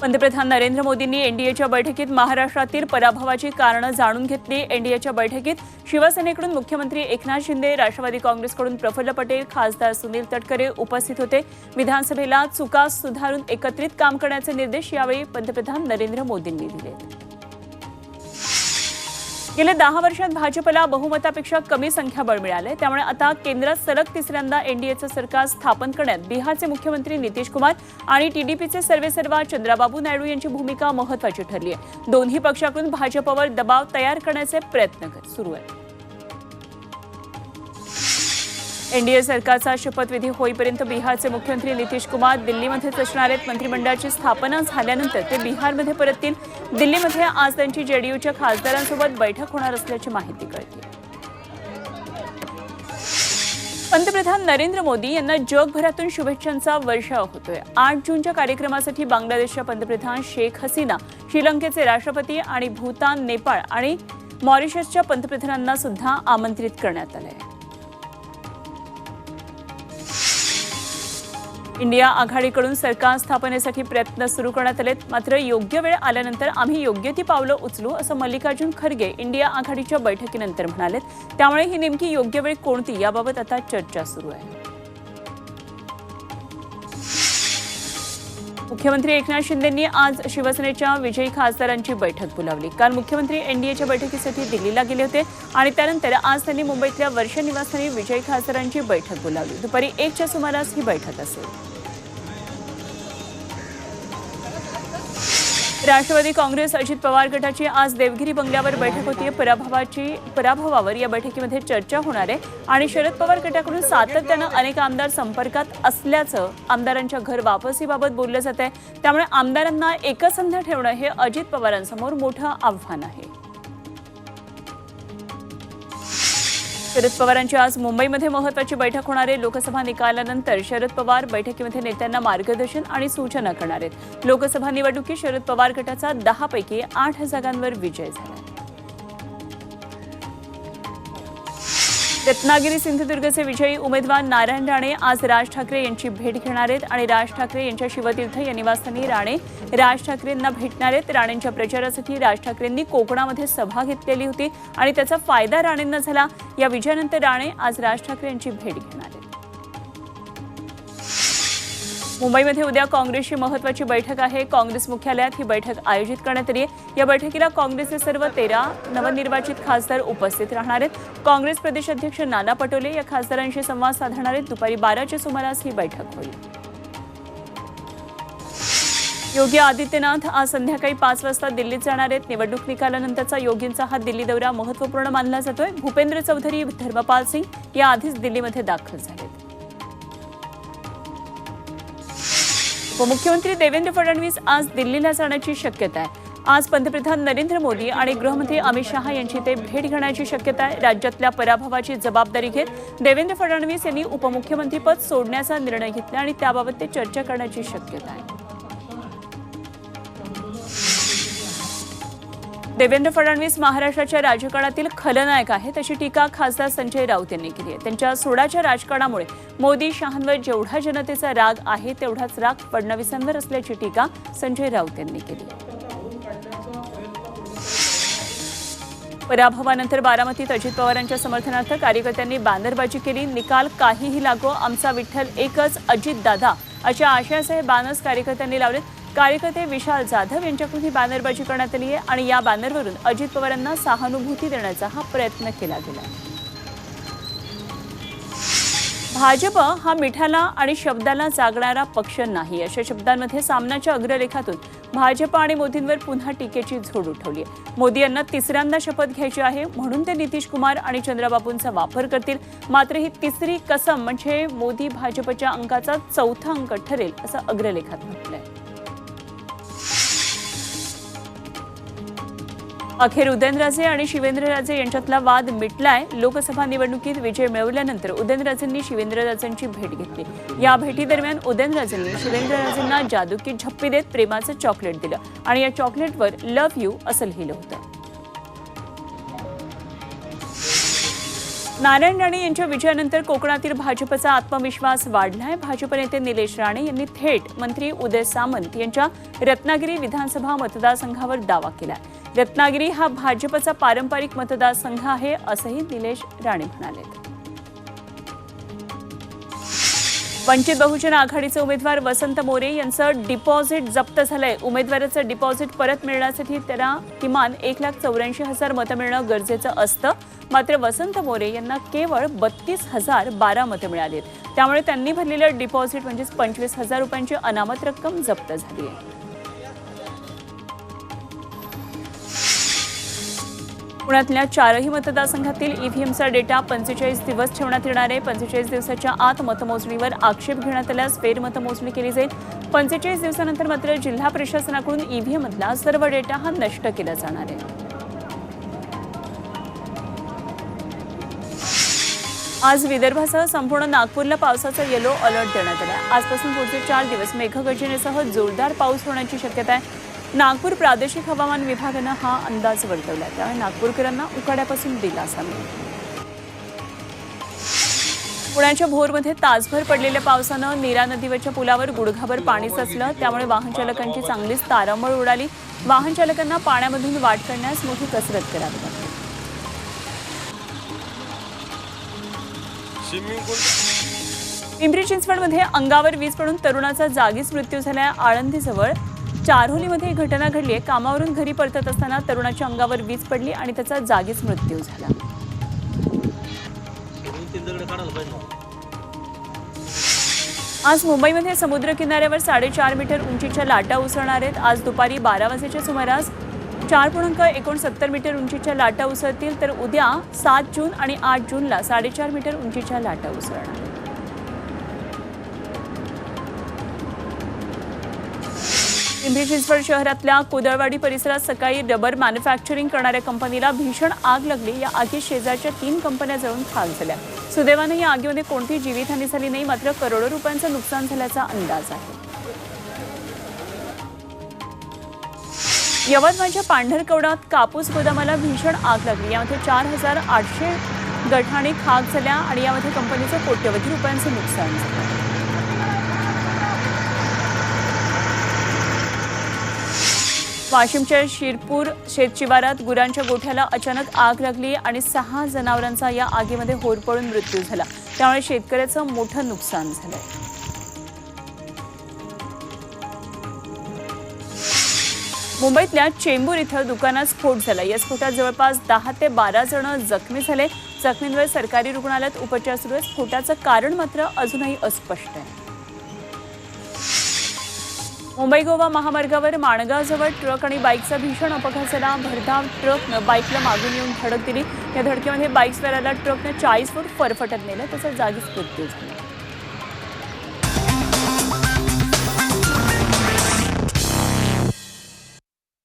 पंतप्रधान नरेंद्र मोदींनी एनडीएच्या बैठकीत महाराष्ट्रातील पराभवाची कारणं जाणून घेतली. एनडीएच्या बैठकीत शिवसेनेकडून मुख्यमंत्री एकनाथ शिंदे राष्ट्रवादी काँग्रेसकडून प्रफुल्ल पटेल खासदार सुनील तटकरे उपस्थित होते. विधानसभेला चुका सुधारून एकत्रित काम करण्याचे निर्देश यावेळी पंतप्रधान नरेंद्र मोदींनी दिले. गेल्या दहा वर्षात भाजपला बहुमतापेक्षा कमी संख्याबळ मिळाले. त्यामुळे आता केंद्रात सलग तिसऱ्यांदा एनडीएचं सरकार स्थापन करण्यात बिहारचे मुख्यमंत्री नितीश कुमार आणि टीडीपीचे सर्वेसर्वा चंद्राबाबू नायडू यांची भूमिका महत्वाची ठरली आहे दोन्ही पक्षाकडून भाजपवर दबाव तयार करण्याचे प्रयत्न सुरू आहेत. एनडीए सरकारचा शपथविधी होईपर्यंत बिहारचे मुख्यमंत्री नितीश कुमार दिल्लीमध्येच असणार आहेत. मंत्रिमंडळाची स्थापना झाल्यानंतर ते बिहारमध्ये परततील. दिल्लीमध्ये आज त्यांची जेडीयूच्या खासदारांसोबत बैठक होणार असल्याची माहिती कळली. पंतप्रधान नरेंद्र मोदी यांना जगभरातून शुभेच्छांचा वर्षाव होतोय. आठ जूनच्या कार्यक्रमासाठी बांगलादेशच्या पंतप्रधान शेख हसीना श्रीलंकेचे राष्ट्रपती आणि भूतान नेपाळ आणि मॉरिशसच्या पंतप्रधानांना सुद्धा आमंत्रित करण्यात आलं आहे इंडिया आघाडीकडून सरकार स्थापनेसाठी प्रयत्न सुरू करण्यात आलेत. मात्र योग्य वेळ आल्यानंतर आम्ही योग्य ती पावलं उचलू असं मल्लिकार्जुन खरगे इंडिया आघाडीच्या बैठकीनंतर म्हणालेत. त्यामुळे ही नेमकी योग्य वेळ कोणती? याबाबत आता चर्चा सुरू आहे. मुख्यमंत्री एकनाथ शिंदेंनी आज शिवसेनेच्या विजयी खासदारांची बैठक बोलावली. काल मुख्यमंत्री एनडीएच्या बैठकीसाठी दिल्लीला गेले होते आणि त्यानंतर आज त्यांनी मुंबईतल्या वर्ष निवासस्थानी विजयी खासदारांची बैठक बोलावली. दुपारी एकच्या सुमारास ही बैठक असेल. राष्ट्रवादी काँग्रेस अजित पवार गटाची आज देवगिरी बंगल्यावर बैठक होती. पराभवाची पराभवावर या बैठकीमध्ये चर्चा होणार आहे. आणि शरद पवार गटाकडून सातत्यानं अनेक आमदार संपर्कात असल्याचं आमदारांच्या घर वापसीबाबत बोललं जात आहे त्यामुळे आमदारांना एकसंध ठेवणं हे अजित पवारांसमोर मोठं आव्हान आहे. शरद पवारांची आज मुंबईमध्ये महत्वाची बैठक होणार आहे. लोकसभा निकालानंतर शरद पवार बैठकीमध्ये नेत्यांना मार्गदर्शन आणि सूचना करणार आहेत. लोकसभा निवडणुकीत शरद पवार गटाचा दहा पैकी आठ जागांवर विजय झाला. रत्नागिरी सिंधुदुर्गचे विजयी उमेदवार नारायण राणे आज राज ठाकरे यांची भेट घेणार आहेत आणि राज ठाकरे यांच्या शिवतीर्थ या निवासस्थानी राणे राज ठाकरेंना भेटणार आहेत. राणेंच्या प्रचारासाठी राज ठाकरेंनी कोकणामध्ये सभा घेतलेली होती आणि त्याचा फायदा राणेंना झाला. या विजयानंतर राणे आज राज ठाकरे यांची भेट घेणार मुंबईमध्ये उद्या काँग्रेसची महत्वाची बैठक आहे. काँग्रेस मुख्यालयात ही बैठक आयोजित करण्यात आली आहे या बैठकीला काँग्रेसचे सर्व तेरा नवनिर्वाचित खासदार उपस्थित राहणार आहेत. काँग्रेस प्रदेशाध्यक्ष नाना पटोले या खासदारांशी संवाद साधणार आहेत. दुपारी बाराच्या सुमारास ही बैठक होईल. योगी आदित्यनाथ आज संध्याकाळी पाच वाजता दिल्लीत जाणार आहेत. निवडणूक निकालानंतरचा योगींचा हा दिल्ली दौरा महत्त्वपूर्ण मानला जातोय. भूपेंद्र चौधरी धर्मपाल सिंग या आधीच दिल्लीमध्ये दाखल झालेत. उपमुख्यमंत्री देवेंद्र फडणवीस आज दिल्लीला जाण्याची शक्यता आहे. आज पंतप्रधान नरेंद्र मोदी आणि गृहमंत्री अमित शहा यांची ते भेट घेण्याची शक्यता आहे. राज्यातल्या पराभवाची जबाबदारी घेत देवेंद्र फडणवीस यांनी उपमुख्यमंत्रीपद सोडण्याचा निर्णय घेतला आणि त्याबाबत ते चर्चा करण्याची शक्यता आहे. देवेंद्र फडणवीस महाराष्ट्राच्या राजकारणातील खलनायक आहेत अशी टीका खासदार संजय राऊत यांनी केली आहे. त्यांच्या सोडाच्या राजकारणामुळे मोदी शहांवर जेवढा जनतेचा राग आहे तेवढाच राग फडणवीसांवर असल्याची टीका संजय राऊत यांनी केली पराभवानंतर बारामतीत अजित पवारांच्या समर्थनार्थ कार्यकर्त्यांनी बॅनरबाजी केली. निकाल काहीही लागो आमचा विठ्ठल एकच अजित दादा अशा हे बॅनर्स कार्यकर्त्यांनी लावलेत. कार्यकर्ते विशाल जाधव यांच्याकडून ही बॅनरबाजी करण्यात आली आहे आणि या बॅनरवरून अजित पवारांना सहानुभूती देण्याचा हा प्रयत्न केला गेला भाजप हा मिठाला आणि शब्दाला जागणारा पक्ष नाही. अशा शब्दांमध्ये सामनाच्या अग्रलेखातून भाजप आणि मोदींवर पुन्हा टीकेची झोड उठवली आहे. मोदी यांना तिसऱ्यांदा शपथ घ्यायची आहे. म्हणून ते नितीश कुमार आणि चंद्रबाबूंचा वापर करतील. मात्र ही तिसरी कसम म्हणजे मोदी भाजपच्या अंकाचा चौथा अंक ठरेल असं अग्रलेखात म्हटलं आहे अखेर उदयनराजे आणि शिवेंद्रराजे यांच्यातला वाद मिटलाय. लोकसभा निवडणुकीत विजय मिळवल्यानंतर उदयनराजेंनी शिवेंद्रराजेंची भेट घेतली. या भेटीदरम्यान उदयनराजेंनी शिवेंद्रराजेंना जादू की झप्पी देत प्रेमाचं चॉकलेट दिलं. आणि या चॉकलेटवर लव्ह यू असं लिहिलं होतं. नारायण राणे यांच्या विजयानंतर कोकणातील भाजपचा आत्मविश्वास वाढलाय. भाजप नेते निलेश राणे यांनी थेट मंत्री उदय सामंत यांच्या रत्नागिरी विधानसभा मतदारसंघावर दावा केला रत्नागिरी हा भाजपचा पारंपरिक मतदारसंघ आहे असंही निलेश राणे म्हणाले. वंचित बहुजन आघाडीचे उमेदवार वसंत मोरे यांचं डिपॉझिट जप्त झालंय. उमेदवाराचं डिपॉझिट परत मिळण्यासाठी त्यांना किमान एक लाख चौऱ्याऐंशी हजार मतं मिळणं गरजेचं असतं. मात्र वसंत मोरे यांना केवळ बत्तीस हजार बारा मतं मिळालीत आहेत. त्यामुळे त्यांनी भरलेलं डिपॉझिट म्हणजेच पंचवीस हजार रुपयांची अनामत रक्कम जप्त झाली आहे. पुण्यातल्या चारही मतदारसंघातील ईव्हीएमचा डेटा पंचेचाळीस दिवस ठेवण्यात येणार आहे. पंचेचाळीस दिवसाच्या आत मतमोजणीवर आक्षेप घेण्यात आल्यास फेरमतमोजणी केली जाईल. पंचेचाळीस दिवसानंतर मात्र जिल्हा प्रशासनाकडून ईव्हीएममधला सर्व डेटा हा नष्ट केला जाणार आहे. आज विदर्भासह संपूर्ण नागपूरला पावसाचा येलो अलर्ट देण्यात आला आहे आजपासून पुढचे चार दिवस मेघगर्जनेसह जोरदार पाऊस होण्याची शक्यता आहे. नागपूर प्रादेशिक हवामान विभागानं हा अंदाज वर्तवला आहे त्यामुळे नागपूरकरांना उकाड्यापासून दिलासा मिळेल. पुण्याच्या भोरमध्ये तासभर पडलेल्या पावसानं नीरा नदीवरच्या पुलावर गुडघाभर पाणी साचलं. त्यामुळे वाहनचालकांची चांगलीच तारांबळ उडाली. वाहनचालकांना पाण्यामधून वाट करण्यास मोठी कसरत करावी लागली. पिंपरी चिंचवडमध्ये अंगावर वीज पडून तरुणाचा जागीच मृत्यू झालाय. आळंदीजवळ चारोलीमध्ये ही घटना घडली आहे. कामावरून घरी परतत असताना तरुणाच्या अंगावर वीज पडली आणि त्याचा जागीच मृत्यू झाला. आज मुंबईमध्ये समुद्र किनाऱ्यावर साडेचार मीटर उंचीच्या लाटा उसळणार आहेत. आज दुपारी बारा वाजेच्या सुमारास चार पूर्णांक एकोणसत्तर मीटर उंचीच्या लाटा उसळतील तर उद्या सात जून आणि आठ जूनला साडेचार मीटर उंचीच्या लाटा उसळणार. पिंपरी चिंचवड शहरातल्या कुदळवाडी परिसरात सकाळी रबर मॅन्युफॅक्चरिंग करणाऱ्या कंपनीला भीषण आग लागली. या आगीत शेजारच्या तीन कंपन्या जळून खाक झाल्या. सुदैवानं या आगीमध्ये कोणतीही जीवितहानी झाली नाही मात्र करोडो रुपयांचं नुकसान झाल्याचा अंदाज आहे. यवतमाळच्या पांढरकवडात कापूस गोदामाला भीषण आग लागली. यामध्ये चार हजार आठशे गठाणे खाक झाल्या आणि यामध्ये कंपनीचं कोट्यवधी रुपयांचं नुकसान झालं. वाशिमच्या शिरपूर शेतशिवारात गुरांच्या गोठ्याला अचानक आग लागली आणि सहा जनावरांचा या आगीमध्ये होरपळून मृत्यू झाला. त्यामुळे शेतकऱ्याचं मोठं नुकसान झालं मुंबईतल्या चेंबूर इथं दुकानात स्फोट झाला. या स्फोटात जवळपास दहा ते बारा जण जखमी झाले. जखमींवर सरकारी रुग्णालयात उपचार सुरू आहे स्फोटाचं कारण मात्र अजूनही अस्पष्ट आहे. मुंबई गोवा महामार्गावर माणगावजवळ ट्रक आणि बाईकचा भीषण अपघात झाला भरधाव ट्रकनं बाईकला मागून येऊन धडक दिली. या धडकेमध्ये बाईक स्वाराला ट्रकनं चाळीस फूट फरफटत नेलं. तसं जागीच मृत्यू झाला.